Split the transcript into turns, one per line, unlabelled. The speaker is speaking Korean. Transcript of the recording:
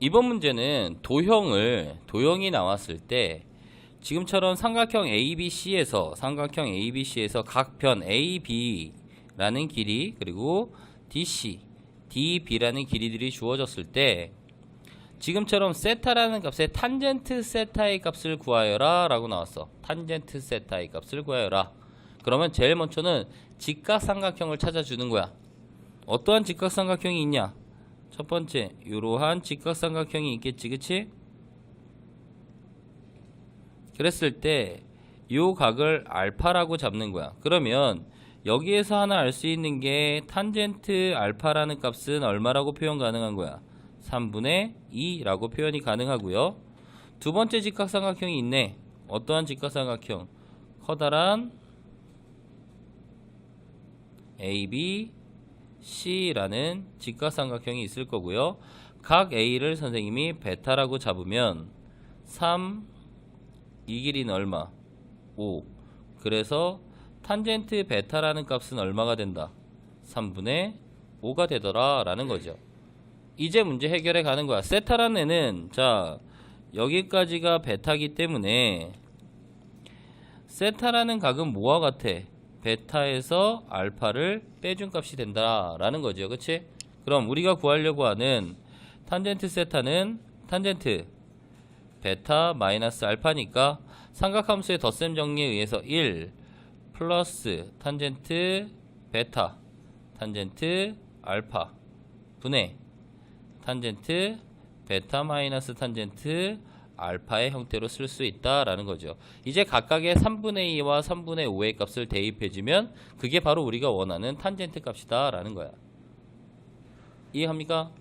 이번 문제는 도형을 도형이 나왔을 때 지금처럼 삼각형 ABC에서 삼각형 ABC에서 각 편 AB라는 길이 그리고 DC, DB라는 길이들이 주어졌을 때 지금처럼 세타라는 값의 탄젠트 세타의 값을 구하여라 라고 나왔어. 탄젠트 세타의 값을 구하여라. 그러면 제일 먼저는 직각삼각형을 찾아주는 거야. 어떠한 직각삼각형이 있냐? 첫 번째, 이러한 직각삼각형이 있겠지, 그치? 그랬을 때, 요 각을 알파라고 잡는 거야. 그러면, 여기에서 하나 알 수 있는 게, 탄젠트 알파라는 값은 얼마라고 표현 가능한 거야? 3분의 2라고 표현이 가능하고요. 두 번째 직각삼각형이 있네. 어떠한 직각삼각형? 커다란 AB, C라는 직각삼각형이 있을 거고요. 각 A를 선생님이 베타라고 잡으면 3, 이 길이는 얼마? 5. 그래서 탄젠트 베타라는 값은 얼마가 된다? 3분의 5가 되더라 라는 거죠. 이제 문제 해결해 가는 거야. 세타라는 애는 자 여기까지가 베타기 때문에 세타라는 각은 뭐와 같아? 베타에서 알파를 빼준 값이 된다라는 거죠. 그치? 그럼 우리가 구하려고 하는 탄젠트 세타는 탄젠트 베타 마이너스 알파니까 삼각함수의 덧셈 정리에 의해서 1 플러스 탄젠트 베타 탄젠트 알파 분의 탄젠트 베타 마이너스 탄젠트 알파의 형태로 쓸 수 있다라는 거죠. 이제 각각의 3분의 2와 3분의 5의 값을 대입해주면 그게 바로 우리가 원하는 탄젠트 값이다라는 거야. 이해합니까?